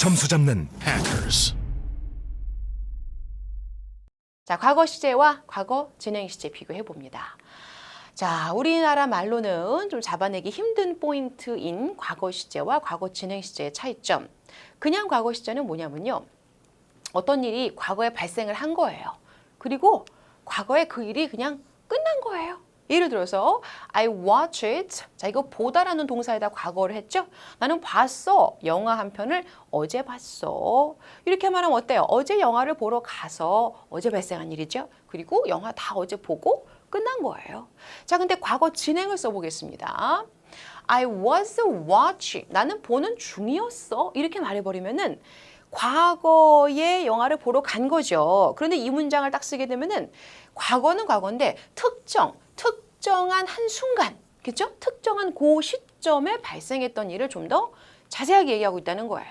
점수 잡는 Hackers. 자, 과거 시제와 과거 진행 시제 비교해 봅니다. 자, 우리나라 말로는 좀 잡아내기 힘든 포인트인 과거 시제와 과거 진행 시제의 차이점. 그냥 과거 시제는 뭐냐면요. 어떤 일이 과거에 발생을 한 거예요. 그리고 과거에 그 일이 그냥 끝난 거예요. 예를 들어서 I watch it. 자, 이거 보다라는 동사에다 과거를 했죠? 나는 봤어. 영화 한 편을 어제 봤어. 이렇게 말하면 어때요? 어제 영화를 보러 가서 어제 발생한 일이죠. 그리고 영화 다 어제 보고 끝난 거예요. 자, 근데 과거 진행을 써보겠습니다. I was watching. 나는 보는 중이었어. 이렇게 말해버리면은 과거에 영화를 보러 간 거죠. 그런데 이 문장을 딱 쓰게 되면은 과거는 과거인데 특정, 특정한 한 순간, 그죠? 특정한 그 시점에 발생했던 일을 좀 더 자세하게 얘기하고 있다는 거예요.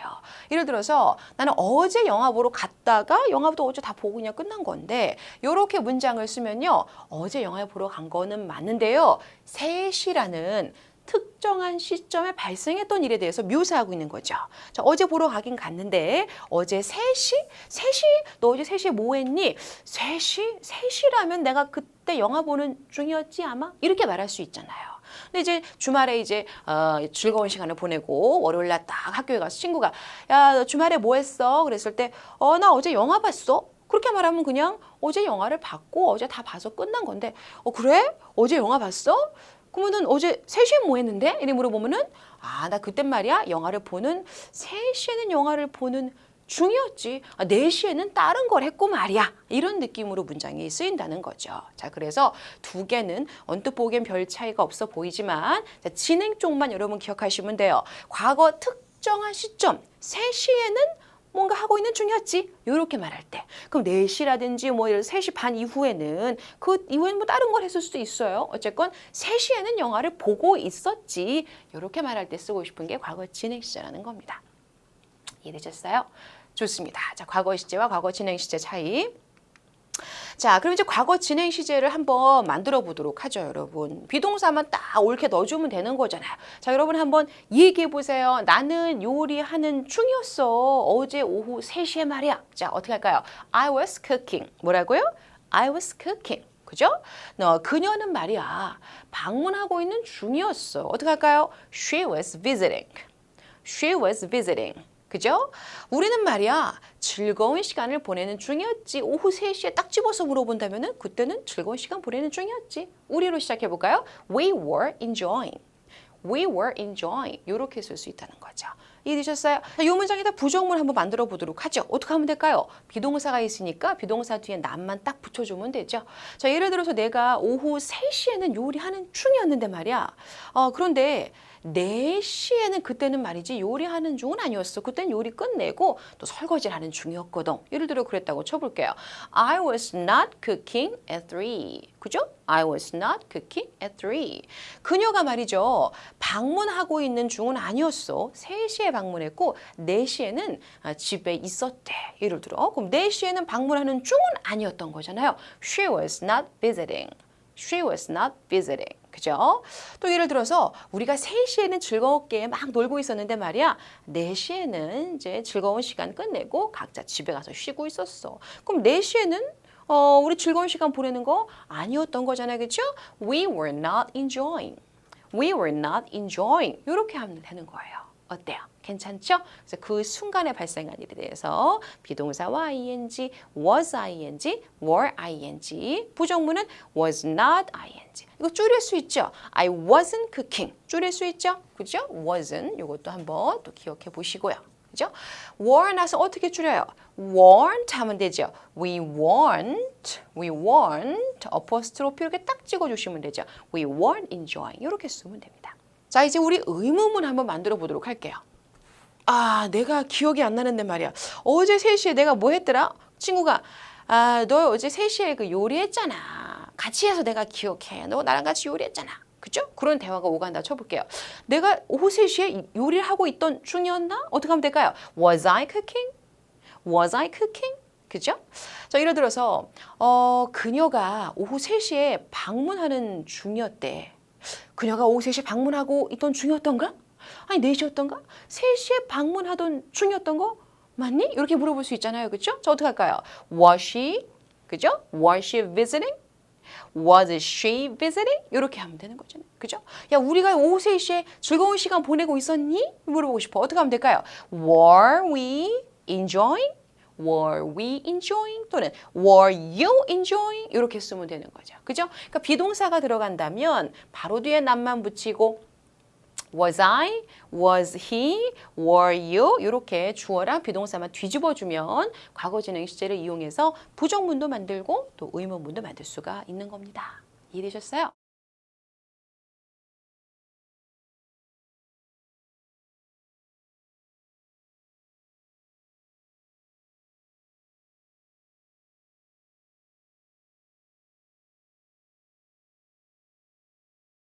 예를 들어서 나는 어제 영화 보러 갔다가 영화부터 어제 다 보고 그냥 끝난 건데 이렇게 문장을 쓰면요. 어제 영화 보러 간 거는 맞는데요. 3시라는 특정한 시점에 발생했던 일에 대해서 묘사하고 있는 거죠. 자, 어제 보러 가긴 갔는데 어제 3시? 3시? 너 어제 3시에 뭐 했니? 3시? 3시라면 내가 그때 영화 보는 중이었지 아마? 이렇게 말할 수 있잖아요. 근데 이제 주말에 이제 어, 즐거운 시간을 보내고 월요일 날 딱 학교에 가서 친구가 야, 너 주말에 뭐 했어? 그랬을 때 어, 나 어제 영화 봤어. 그렇게 말하면 그냥 어제 영화를 봤고 어제 다 봐서 끝난 건데 어 그래? 어제 영화 봤어? 그러면은 어제 3시에 뭐 했는데? 이렇게 물어보면은 아, 나 그땐 말이야. 영화를 보는 3시에는 영화를 보는 중이었지. 아, 4시에는 다른 걸 했고 말이야. 이런 느낌으로 문장이 쓰인다는 거죠. 자, 그래서 두 개는 언뜻 보기엔 별 차이가 없어 보이지만 자, 진행 쪽만 여러분 기억하시면 돼요. 과거 특정한 시점 3시에는 뭔가 하고 있는 중이었지. 이렇게 말할 때. 그럼 4시라든지 뭐 이런 3시 반 이후에는 그 이후에는 뭐 다른 걸 했을 수도 있어요. 어쨌건 3시에는 영화를 보고 있었지. 이렇게 말할 때 쓰고 싶은 게 과거 진행 시제라는 겁니다. 이해되셨어요? 좋습니다. 자, 과거 시제와 과거 진행 시제 차이. 자, 그럼 이제 과거 진행 시제를 한번 만들어 보도록 하죠, 여러분. 비동사만 딱 옳게 넣어주면 되는 거잖아요. 자, 여러분 한번 얘기해 보세요. 나는 요리하는 중이었어. 어제 오후 3시에 말이야. 자, 어떻게 할까요? I was cooking. 뭐라고요? I was cooking. 그죠? 너 그녀는 말이야. 방문하고 있는 중이었어. 어떻게 할까요? She was visiting. She was visiting. 그죠? 우리는 말이야 즐거운 시간을 보내는 중이었지. 오후 3시에 딱 집어서 물어본다면 은 그때는 즐거운 시간 보내는 중이었지. 우리로 시작해 볼까요? We were enjoying. We were enjoying. 이렇게 쓸 수 있다는 거죠. 이해되셨어요? 자, 이 문장에다 부정문 한번 만들어 보도록 하죠. 어떻게 하면 될까요? 비동사가 있으니까 비동사 뒤에 남만 딱 붙여주면 되죠. 자, 예를 들어서 내가 오후 3시에는 요리하는 중이었는데 말이야. 어, 그런데 4시에는 그때는 말이지 요리하는 중은 아니었어. 그때는 요리 끝내고 또 설거지를 하는 중이었거든. 예를 들어 그랬다고 쳐볼게요. I was not cooking at 3. 그죠? I was not cooking at 3. 그녀가 말이죠. 방문하고 있는 중은 아니었어. 3시에 방문했고 4시에는 아, 집에 있었대. 예를 들어. 그럼 4시에는 방문하는 중은 아니었던 거잖아요. She was not visiting. She was not visiting. 그죠? 또 예를 들어서 우리가 3시에는 즐겁게 막 놀고 있었는데 말이야. 4시에는 이제 즐거운 시간 끝내고 각자 집에 가서 쉬고 있었어. 그럼 4시에는 어, 우리 즐거운 시간 보내는 거 아니었던 거잖아요. 그죠? We were not enjoying. We were not enjoying. 이렇게 하면 되는 거예요. 어때요? 괜찮죠? 그래서 그 순간에 발생한 일에 대해서 비동사와 ing, was ing, were ing, 부정문은 was not ing. 이거 줄일 수 있죠? I wasn't cooking. 줄일 수 있죠? 그죠? wasn't. 이것도 한번 또 기억해 보시고요. 그죠? were 나서 어떻게 줄여요? weren't 하면 되죠. We weren't, we weren't, apostrophe 이렇게 딱 찍어주시면 되죠. We weren't enjoying 이렇게 쓰면 됩니다. 자 이제 우리 의문문 한번 만들어 보도록 할게요. 아 내가 기억이 안 나는데 말이야. 어제 3시에 내가 뭐 했더라? 친구가 아 너 어제 3시에 그 요리했잖아. 같이 해서 내가 기억해. 너 나랑 같이 요리했잖아. 그죠? 그런 대화가 오간다 쳐볼게요. 내가 오후 3시에 요리를 하고 있던 중이었나? 어떻게 하면 될까요? Was I cooking? Was I cooking? 그죠? 자, 예를 들어서 어, 그녀가 오후 3시에 방문하는 중이었대. 그녀가 오후 3시에 방문하고 있던 중이었던가? 아니 4시였던가? 3시에 방문하던 중이었던 거 맞니? 이렇게 물어볼 수 있잖아요. 그죠? 저 어떻게 할까요? Was she? 그죠? Was she visiting? Was she visiting? 이렇게 하면 되는 거잖아요. 그죠? 야, 우리가 오후 3시에 즐거운 시간 보내고 있었니? 물어보고 싶어. 어떻게 하면 될까요? Were we enjoying? Were we enjoying? 또는 Were you enjoying? 이렇게 쓰면 되는 거죠. 그죠? 그러니까 비동사가 들어간다면 바로 뒤에 남만 붙이고 Was I? Was he? Were you? 이렇게 주어랑 비동사만 뒤집어주면 과거 진행 시제를 이용해서 부정문도 만들고 또 의문문도 만들 수가 있는 겁니다. 이해되셨어요?